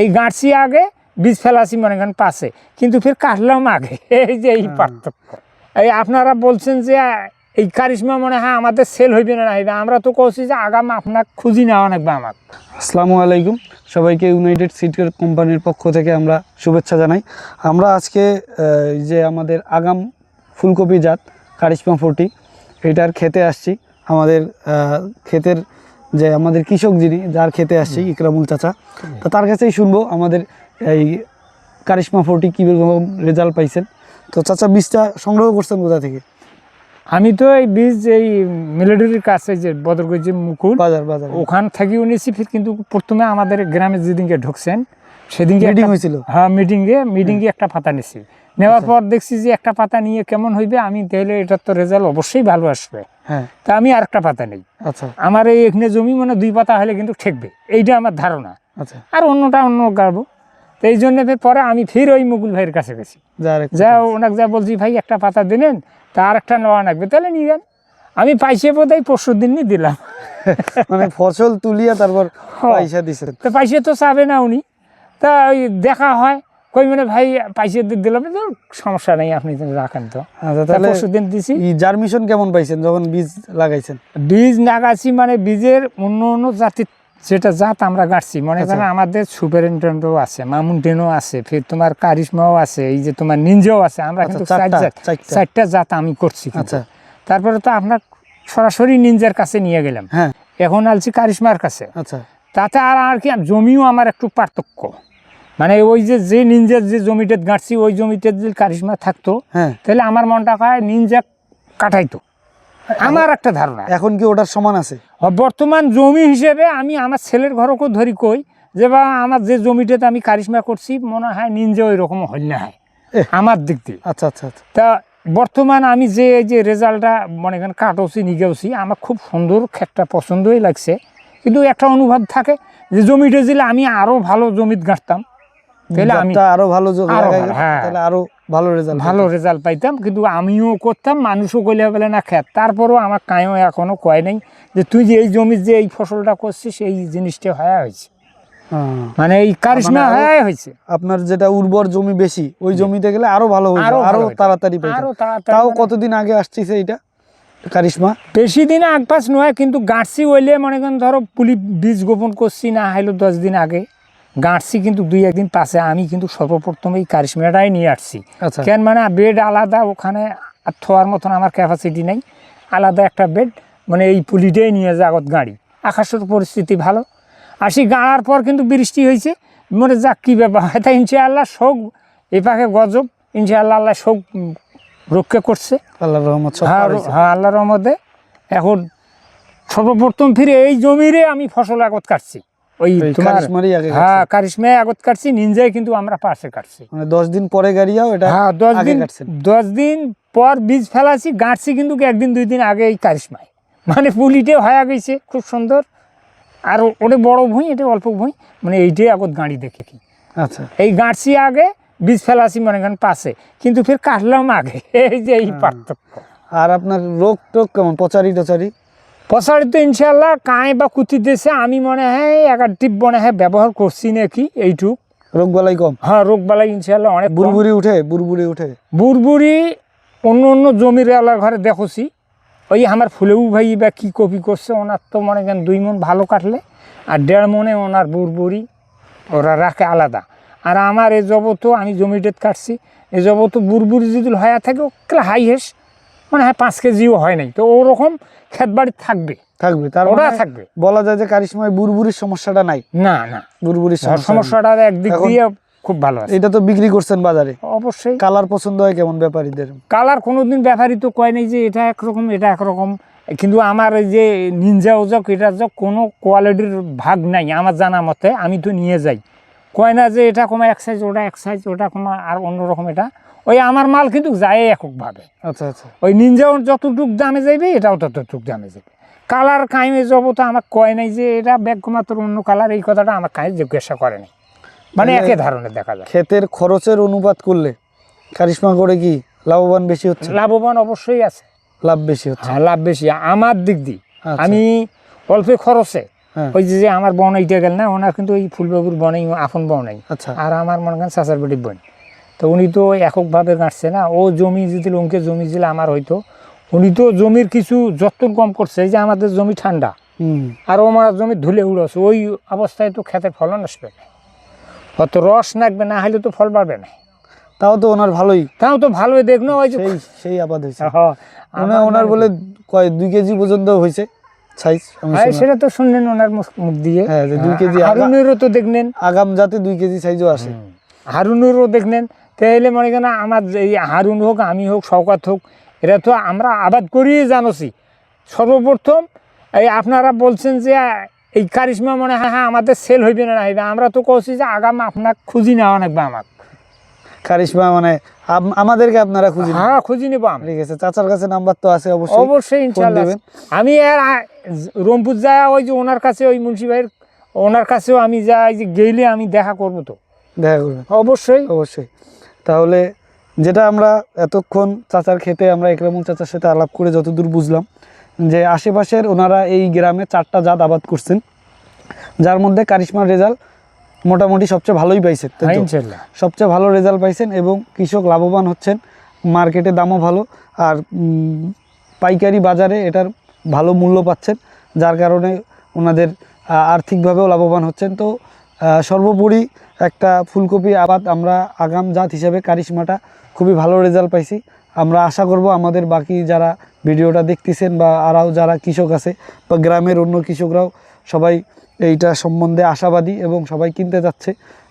এই গাঁটছি আগে বীজ ফেলাছি মনে করেন পাশে। কিন্তু ফের কাটলাম আগে। এই যে এই। পার্থক্য। এই আপনারা বলছেন যে এই কারিশমা মনে হয় আমাদের সেল হইবে না হইবে আমরা তো কইছি যে আগাম আপনার খুঁজি নেওয়া লাগবে আমার আসসালামু আলাইকুম। সবাইকে ইউনাইটেড সিড কোম্পানির পক্ষ থেকে আমরা শুভেচ্ছা জানাই। আমরা আজকে এই যে আমাদের আগাম ফুলকপি জাত কারিশমা ফোরটি এটার খেতে আসছি। আমাদের ক্ষেতের যে আমাদের কৃষক যিনি যার খেতে আসছি ইকরামুল চাচা তো তার কাছেই শুনব আমাদের এই কারিশমা ফোরটি কীরকম রেজাল্ট পাইছেন। তো চাচা বীজটা সংগ্রহ করছেন কোথা থেকে? আমি তো এই বীজ এই মিলিটারির কাছে যে বদরগঞ্জ যে মুকুল বাজার বাজার। ওখান থেকেও নিয়েছি ফির কিন্তু প্রথমে আমাদের গ্রামে যেদিনকে ঢুকছেন সেদিনকে মিটিং হয়েছিল? হ্যাঁ মিটিংয়ে মিটিংয়ে একটা পাতা নিছি নেওয়ার পর দেখছি যে একটা পাতা নিয়ে কেমন হইবে আমি তাহলে এটার তো রেজাল্ট অবশ্যই ভালো আসবে। হ্যাঁ। তা আমি আর একটা পাতা নেই। আচ্ছা। আমার এই এখানে জমি মানে দুই পাতা হলে কিন্তু ঠেকবে এইটা আমার ধারণা। আচ্ছা। আর অন্যটা অন্য গাড়বো তো এই জন্য পরে আমি ফির ওই মুকুল ভাইয়ের কাছে গেছি। যা ওনাকে যা বলছি ভাই একটা পাতা দিলেন তা আর একটা নেওয়া লাগবে তাহলে নিয়ে যান। আমি পাইসে বোধ হয় পরশু দিনই দিলাম। মানে ফসল তুলিয়া তারপর পয়সা দিছেন তো পাইছে তো চাবে না উনি। তা ওই দেখা হয় কই মানে ভাই পাইছে দিলাম তো সমস্যা নেই আপনি রাখেন তো। আচ্ছা তাহলে পরশু দিন দিছি জার্মিশন কেমন পাইছেন যখন বীজ লাগাইছেন? বীজ নাগাছি মানে বীজের অন্য অন্য জাতির যেটা জাত আমরা গাড়ছি মনে আচ্ছা। করেন আমাদের সুপারিনটেন্ডেন্টও আছে মামুনটেনও আছে ফির তোমার কারিশমাও আছে এই যে তোমার নিনজাও আছে আমরা আচ্ছা, কিন্তু চারটা, জাত আমি করছি আচ্ছা। তারপরে তো আপনার সরাসরি নিনজার কাছে নিয়ে গেলাম। হ্যাঁ। এখন আলছি কারিশমার কাছে। আচ্ছা। তাতে আর আর কি জমিও আমার একটু পার্থক্য। মানে ওই যে যে নিনজার যে জমিটা গাঁটছি ওই জমিতে যদি কারিশমা থাকতো হ্যাঁ। তাহলে আমার মনটা কয় নিনজা কাটাইতো। আমার একটা ধারণা। এখন কি ওটার সমান আছে? বর্তমান জমি হিসেবে আমি আমার ছেলের ঘরকেও ধরি কই যে বা আমার যে জমিটাতে আমি কারিশমা করছি মনে হয় নিনজা ওই রকম হল না হয়। আমার দিক দিয়ে। আচ্ছা আচ্ছা আচ্ছা। তা বর্তমান আমি যে এই যে রেজাল্টটা মনে করেন কাটছি নিগেওছি আমার খুব সুন্দর ক্ষেতটা পছন্দই লাগছে। কিন্তু একটা অনুভব থাকে যে জমিটা দিলে আমি আরও ভালো জমিত গাঁটতাম তাহলে আমি আরও ভালো আরও ভালো, হ্যাঁ। তাহলে আরও ভালো রেজাল্ট ভালো রেজাল্ট পাইতাম কিন্তু আমিও করতাম মানুষও কইলে বলে না খেত। তারপরও আমার কায়ও এখনও কয় নাই যে তুই যে এই জমির যে এই ফসলটা করছিস এই জিনিসটা হয়ে হয়েছে মানে এই কারিশমা মানে হয়ে হয়েছে আপনার যেটা উর্বর জমি বেশি ওই জমিতে গেলে আরও ভালো হইতো আরও আরও তাড়াতাড়ি তাও মানে- কতদিন আগে আসছিছে এটা কারিশমা? বেশি দিন আগপাস নয় কিন্তু গাঁটছি হইলে মনে করেন ধরো পুলি বীজ গোপন করছি না হাইলো দশ দিন আগে। গাঁটছি কিন্তু দুই একদিন পাশে আমি কিন্তু সর্বপ্রথম এই কারিশমাটাই নিয়ে আসছি। আচ্ছা। কেন মানে বেড আলাদা ওখানে আর থোয়ার মতন আমার ক্যাপাসিটি নেই। আলাদা একটা বেড মানে এই পুলিটাই নিয়ে যায় আগত গাড়ি। আকাশের পরিস্থিতি ভালো। আসি গাড়ার পর কিন্তু বৃষ্টি হয়েছে। মনে যাক কী ব্যাপার হয়। তা ইনশাআল্লাহ শোক এই পাখে গজব। ইনশাআল্লাহ আল্লাহ শোক রক্ষা করছে। আল্লাহর রহমত হ্যাঁ আল্লাহ। হ্যাঁ রহমতে। এখন সর্বপ্রথম ফিরে এই জমিরে আমি ফসল আগত কাটছি। ওই ওই তোমার হ্যাঁ। কারিশমায় আগত কাটছি নিনজায় কিন্তু আমরা পাশে কাটছি। মানে দশ দিন পরে গাড়িয়াও এটা হ্যাঁ দশ দিন। দশ দিন পর বীজ ফেলাছি গাঁটছি কিন্তু একদিন দুই দিন আগে এই কারিশমায়। মানে পুলিটে হয়ে গেছে খুব সুন্দর। আর ওটা বড় ভুঁই এটা অল্প ভুঁই মানে এইটাই আগত গাড়ি দেখে কি। আচ্ছা। এই গাঁটছি আগে বীজ ফেলাছি মনে করেন পাশে কিন্তু ফের কাটলাম আগে এই যে এই হ্যাঁ। পার্থক্য। আর আপনার রোগ টোগ কেমন? পচারি টচারি পছাড়ি তো ইনশাল্লাহ কাঁই বা কুতি দেশে আমি মনে হয় একার টিপ মনে হয় ব্যবহার করছি নাকি এইটুক। রোগ বালাই কম? হ্যাঁ রোগ বালাই ইনশাল্লাহ অনেক বুড়বুড়ি বুরবুরি উঠে বুরবুরি উঠে? বুড়বুড়ি অন্য অন্য জমির এলাকার ঘরে দেখছি। ওই আমার ফুলেও ভাই বা কী কপি করছে ওনার তো মনে করেন দুই মন ভালো কাটলে আর দেড় মনে ওনার বুড়বুড়ি ওরা রাখে আলাদা। আর আমার এ জবত আমি জমিটেত কাটছি এ জবত বুড়বুড়ি যদি হয়ে থাকে ওকে হাই হেস। মানে হ্যাঁ পাঁচ কেজিও হয় নাই। তো ওরকম ক্ষেত বাড়ি থাকবে। থাকবে তার ওরা মানে থাকবে। বলা যায় যে কারিশমায় বুরবুরির সমস্যাটা নাই। না না। বুরবুরির সমস্যা সমস্যাটা একদিক দিয়ে খুব ভালো আছে। এটা তো বিক্রি করছেন বাজারে। অবশ্যই। কালার পছন্দ হয় কেমন ব্যাপারীদের? কালার কোনোদিন ব্যাপারই তো কয় নাই যে এটা একরকম এটা একরকম। কিন্তু আমার এই যে নিনজা ওজক এটা যক কোনো কোয়ালিটির ভাগ নাই আমার জানা মতে। আমি তো নিয়ে যাই। কয় না যে এটা কমা এক সাইজ ওটা এক সাইজ ওটা কমা আর অন্যরকম এটা। ওই আমার মাল কিন্তু যায় এককভাবে। আচ্ছা আচ্ছা। ওই নিনজাও যতটুক দামে যাইবে এটাও ততটুক দামে যাবে কালার কাইমে যাব তো আমার কয় নাই যে এটা ব্যাগ মাত্র অন্য কালার এই কথাটা আমার কাজ জিজ্ঞাসা করে নাই। মানে তাহলে- একই ধরনের দেখা যায়। ক্ষেতের খরচের অনুপাত করলে কারিশমা করে কি লাভবান বেশি হচ্ছে? লাভবান অবশ্যই আছে। লাভ বেশি হচ্ছে। হ্যাঁ লাভ বেশি। আমার দিক দিয়ে আচ্ছা। আমি অল্প খরচে ওই যে আমার বোন এইটা গেল না ওনার কিন্তু ওই ফুলবাবুর বনেই আপন বনেই। আচ্ছা। আর আমার মনে করেন চাচার বাড়ির বোন। তো উনি তো এককভাবে গাঁটছে না। ও জমি যদি লোনকে জমি দিলে আমার হয়তো উনি তো জমির কিছু যত্ন কম করছে এই যে আমাদের জমি ঠান্ডা। আর আমার জমি ধুলে উড়ছে ওই অবস্থায় তো ক্ষেতের ফলন আসবে না। অত রস নাকবে না হলে তো ফল বাড়বে না। তাও তো ওনার ভালোই। তাও তো ভালোই দেখনো ওই যে সেই সেই আবাদ হয়েছে। হ্যাঁ, মানে ওনার বলে কয় দুই কেজি পর্যন্ত হয়েছে। সাইজ। সেটা তো শুনলেন ওনার মুখ দিয়ে। হ্যাঁ, দুই কেজি হারুনেরও তো দেখলেন। আগাম যাতে দুই কেজি সাইজও আসে হারুনেরও দেখলেন। তাইলে মনে করেন আমার এই হারুন হোক আমি হোক শওকাত হোক এরা তো আমরা আবাদ করিয়ে জানোছি। সর্বপ্রথম এই আপনারা বলছেন যে এই কারিশমা মনে হয় হ্যাঁ আমাদের সেল হইবে না হইবে। আমরা তো কইছি যে আগাম আপনার খুঁজি নেওয়া লাগবে আমার। কারিশমা মানে আমাদেরকে আপনারা খুঁজে হ্যাঁ খুঁজি নেব ঠিক আছে চাচার কাছে নাম্বার তো আছে অবশ্যই। অবশ্যই আমি আর রংপুর যায় ওই যে ওনার কাছে ওই মুন্সি ভাইয়ের ওনার কাছেও আমি যাই যে গেলে আমি দেখা করব তো। দেখা করবেন। অবশ্যই। অবশ্যই। তাহলে যেটা আমরা এতক্ষণ চাচার খেতে আমরা একরামুল চাচার সাথে আলাপ করে যতদূর বুঝলাম যে আশেপাশের ওনারা এই গ্রামে চারটা জাত আবাদ করছেন যার মধ্যে কারিশমার রেজাল্ট মোটামুটি সবচেয়ে ভালোই পাইছেন সবচেয়ে ভালো রেজাল্ট পাইছেন এবং কৃষক লাভবান হচ্ছেন মার্কেটে দামও ভালো আর পাইকারি বাজারে এটার ভালো মূল্য পাচ্ছেন যার কারণে ওনাদের আর্থিকভাবেও লাভবান হচ্ছেন। তো সর্বোপরি একটা ফুলকপি আবাদ আমরা আগাম জাত হিসাবে কারিশমাটা খুবই ভালো রেজাল্ট পাইছি। আমরা আশা করব আমাদের বাকি যারা ভিডিওটা দেখতেছেন বা আরও যারা কৃষক আছে বা গ্রামের অন্য কৃষকরাও সবাই এইটা সম্বন্ধে আশাবাদী এবং সবাই কিনতে যাচ্ছে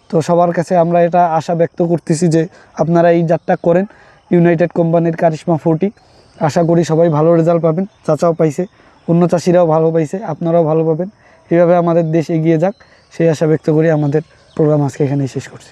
তো সবার কাছে আমরা এটা আশা ব্যক্ত করতেছি যে আপনারা এই যাত্রা করেন ইউনাইটেড কোম্পানির কারিশমা ফোরটি আশা করি সবাই ভালো রেজাল্ট পাবেন, চাচাও পাইছে, অন্য চাষিরাও ভালো পাইছে, আপনারাও ভালো পাবেন। এভাবে আমাদের দেশ এগিয়ে যাক, সেই আশা ব্যক্ত করি আমাদের প্রোগ্রাম আজকে এখানেই শেষ করছি।